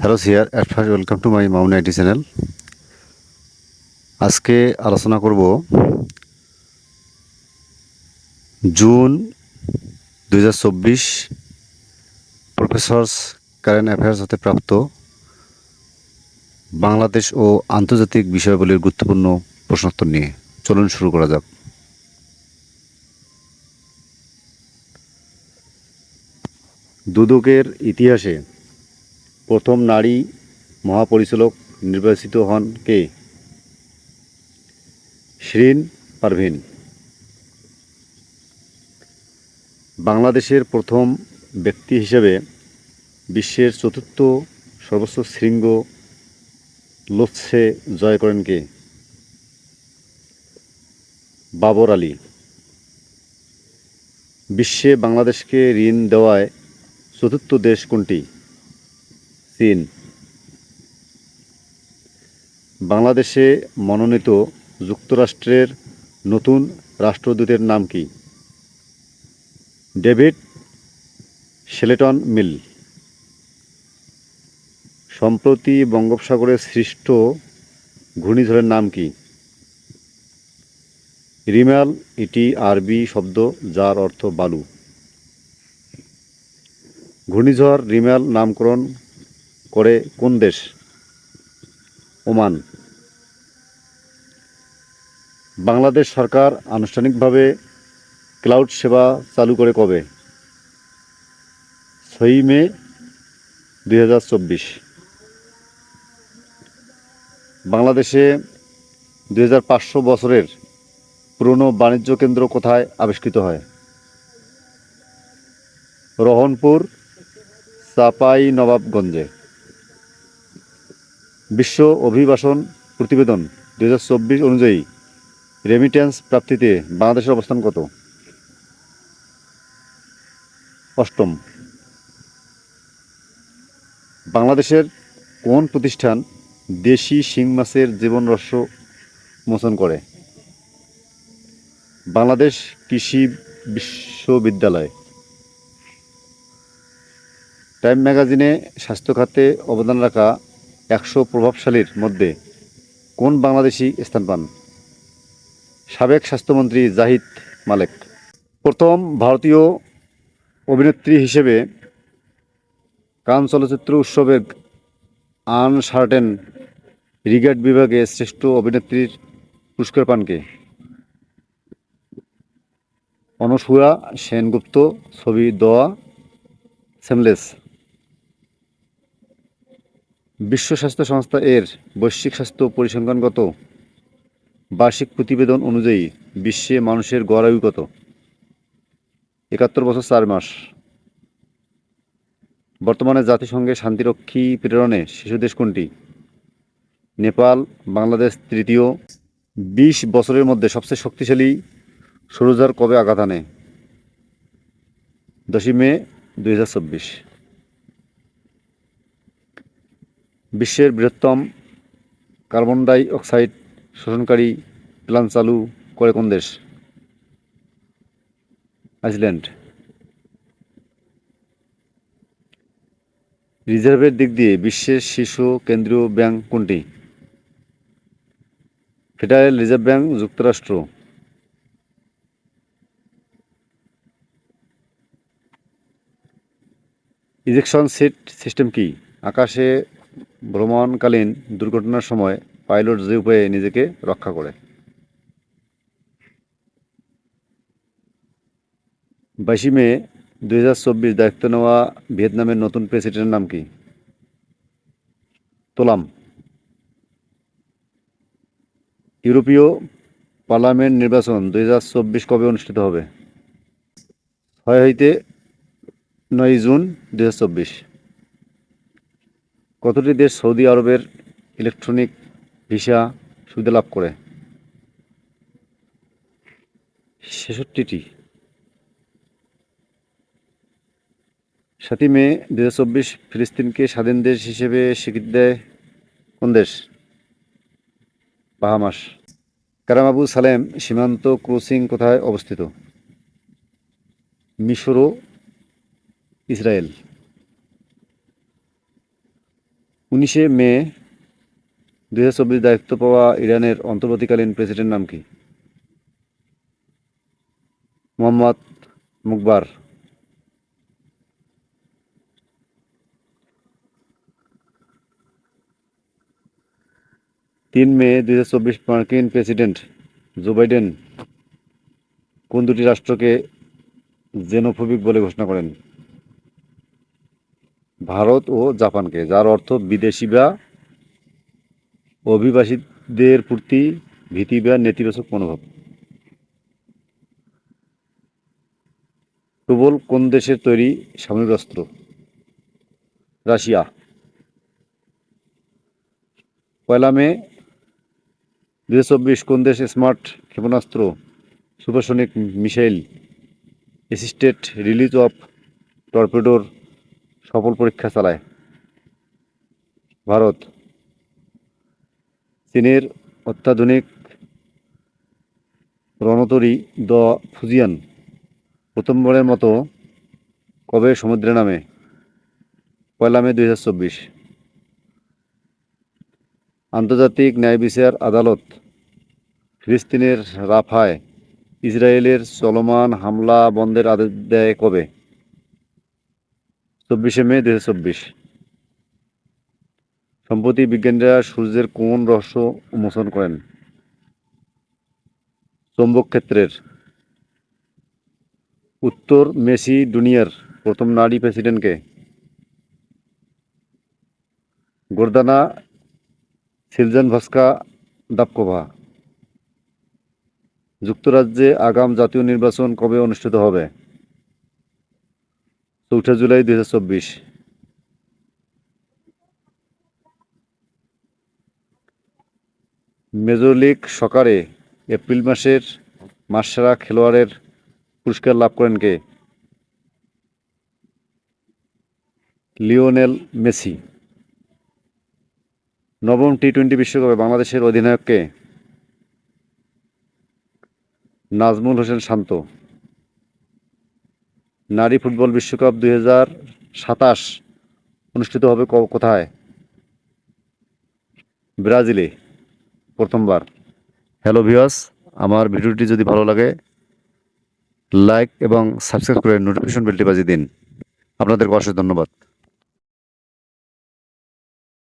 Hello sir at first welcome to my মাউন IT channel আজকে আলোচনা করব জুন দুই প্রফেসরস কারেন্ট অ্যাফেয়ার্স হতে প্রাপ্ত বাংলাদেশ ও আন্তর্জাতিক বিষয়গুলির গুরুত্বপূর্ণ প্রশ্নোত্তর নিয়ে। চলুন শুরু করা যাক। দুদকের ইতিহাসে প্রথম নারী মহাপরিচালক নির্বাচিত হন কে? শিরিন পারভিন। বাংলাদেশের প্রথম ব্যক্তি হিসেবে বিশ্বের চতুর্থ সর্বোচ্চ শৃঙ্গ লোৎসে জয় করেন কে? বাবর আলী। বিশ্বে বাংলাদেশকে ঋণ দেওয়ায় চতুর্থ দেশ কোনটি? চীন বাংলাদেশে মনোনীত যুক্তরাষ্ট্রের নতুন রাষ্ট্রদূতের নাম কি? David Shelton Mill. সম্প্রতি বঙ্গোপসাগরে সৃষ্ট ঘূর্ণিঝড়ের নাম কি? রিমাল এটি আরবি শব্দ, যার অর্থ বালু। ঘূর্ণিঝড় রিমাল নামকরণ করে কোন দেশ? ওমান। বাংলাদেশ সরকার আনুষ্ঠানিকভাবে ক্লাউড সেবা চালু করে কবে? ছয়ই মে, দুই হাজার চব্বিশ। বাংলাদেশে দুই হাজার পাঁচশো বছরের পুরনো বাণিজ্য কেন্দ্র কোথায় আবিষ্কৃত হয়? রহনপুর, চাপাই নবাবগঞ্জে। বিশ্ব অভিবাসন প্রতিবেদন দু হাজার চব্বিশ অনুযায়ী রেমিটেন্স প্রাপ্তিতে বাংলাদেশের অবস্থান কত? অষ্টম। বাংলাদেশের কোন প্রতিষ্ঠান দেশি শিং মাছের জীবন রহস্য মোচন করে? বাংলাদেশ কৃষি বিশ্ববিদ্যালয়। টাইম ম্যাগাজিনে স্বাস্থ্য খাতে অবদান রাখা একশো প্রভাবশালীর মধ্যে কোন বাংলাদেশি স্থান পান? সাবেক স্বাস্থ্যমন্ত্রী জাহিদ মালেক। প্রথম ভারতীয় অভিনেত্রী হিসেবে কান চলচ্চিত্র উৎসবের আনসার্টেন রিগার্ড বিভাগে শ্রেষ্ঠ অভিনেত্রীর পুরস্কার পানকে অনসুয়া সেনগুপ্ত, ছবি দোয়া, সেমলেস। বিশ্ব স্বাস্থ্য সংস্থা এর বৈশ্বিক স্বাস্থ্য পরিসংখ্যানগত বার্ষিক প্রতিবেদন অনুযায়ী বিশ্বে মানুষের গড় আয়ু কত? একাত্তর বছর চার মাস। বর্তমানে জাতিসংঘে শান্তিরক্ষী প্রেরণে শিশু দেশ কোনটি? নেপাল, বাংলাদেশ তৃতীয়। বিশ বছরের মধ্যে সবচেয়ে শক্তিশালী সৌরজার কবে আঘাত আনে? দশই মে দু হাজার চব্বিশ হাজার চব্বিশ বিশ্বের বৃহত্তম কার্বন ডাই অক্সাইড শোষণকারী প্ল্যান্ট চালু করে কোন দেশ? আইসল্যান্ড। রিজার্ভের দিক দিয়ে বিশ্বের শীর্ষ কেন্দ্রীয় ব্যাংক কোনটি? ফেডারেল রিজার্ভ ব্যাংক, যুক্তরাষ্ট্র। ইজেকশন সিট সিস্টেম কি? আকাশে ভ্রমণকালীন দুর্ঘটনার সময় পাইলট যে উপায়ে নিজেকে রক্ষা করে। বাইশে মে দুই হাজার চব্বিশ দায়িত্ব নেওয়া ভিয়েতনামের নতুন প্রেসিডেন্টের নাম কি? তোলাম। ইউরোপীয় পার্লামেন্ট নির্বাচন দুই হাজার চব্বিশ কবে অনুষ্ঠিত হবে? ছয় হইতে নয় জুন দুই হাজার চব্বিশ। কতটি দেশ সৌদি আরবের ইলেকট্রনিক ভিসা সুবিধা লাভ করে? ছেষট্টিটি। সাতই মে দু চব্বিশ ফিলিস্তিনকে স্বাধীন দেশ হিসেবে স্বীকৃতি দেয় কোন দেশ? বাহামাস। কারামাবু সালেম সীমান্ত ক্রসিং কোথায় অবস্থিত? মিশর ও ইসরায়েল। উনিশে মে দুই হাজার চব্বিশ দায়িত্ব পাওয়া ইরানের অন্তর্বর্তীকালীন প্রেসিডেন্ট নাম কি? মোহাম্মদ মুকবার। তিন মে দুই হাজার চব্বিশ মার্কিন প্রেসিডেন্ট জো বাইডেন কোন দুটি রাষ্ট্রকে জেনোফোবিক বলে ঘোষণা করেন? ভারত ও জাপানকে, যার অর্থ বিদেশি বা অভিবাসীদের প্রতি ভীতি বা নেতিবাচক মনোভাব। প্রবল কোন দেশের তৈরি সামরিক অস্ত্র? রাশিয়া। পয়লা মে দু হাজার চব্বিশ কোন দেশ স্মার্ট ক্ষেপণাস্ত্র, supersonic missile, assisted release of টর্পেডোর সফল পরীক্ষা চালায়। ভারত চীনের অত্যাধুনিক রণতরী দ ফুজিয়ান প্রথমবারের মতো কবে সমুদ্রে নামে? পয়লা মে দুই হাজার চব্বিশ। আন্তর্জাতিক ন্যায় বিচার আদালত ফিলিস্তিনের রাফায় ইসরায়েলের চলমান হামলা বন্ধের আদেশ দেয় কবে? চব্বিশে মে দু চব্বিশ। সম্প্রতি বিজ্ঞানীরা সূর্যের কোন রহস্য উন্মোচন করেন? চৌম্বক ক্ষেত্রের উত্তর মেসি দুনিয়ার প্রথম নারী প্রেসিডেন্টকে গোর্দানা সিলজান ভাস্কা দাপকোভা। যুক্তরাজ্যে আগাম জাতীয় নির্বাচন কবে অনুষ্ঠিত হবে? চৌঠা জুলাই দুই হাজার চব্বিশ। মেজর লিগ সকারে এপ্রিল মাসের মাসসেরা খেলোয়াড়ের পুরস্কার লাভ করেন কে? Lionel Messi. নবম টি টোয়েন্টি বিশ্বকাপে বাংলাদেশের অধিনায়ককে নাজমুল হোসেন শান্ত। নারী ফুটবল বিশ্বকাপ দুই হাজার সাতাশ অনুষ্ঠিত হবে কোথায়? ব্রাজিলে, প্রথমবার। হ্যালো ভিওস আমার ভিডিওটি যদি ভালো লাগে, লাইক এবং সাবস্ক্রাইব করে নোটিফিকেশন বেলটি বাজিয়ে দিন। আপনাদেরকে অসংখ্য ধন্যবাদ।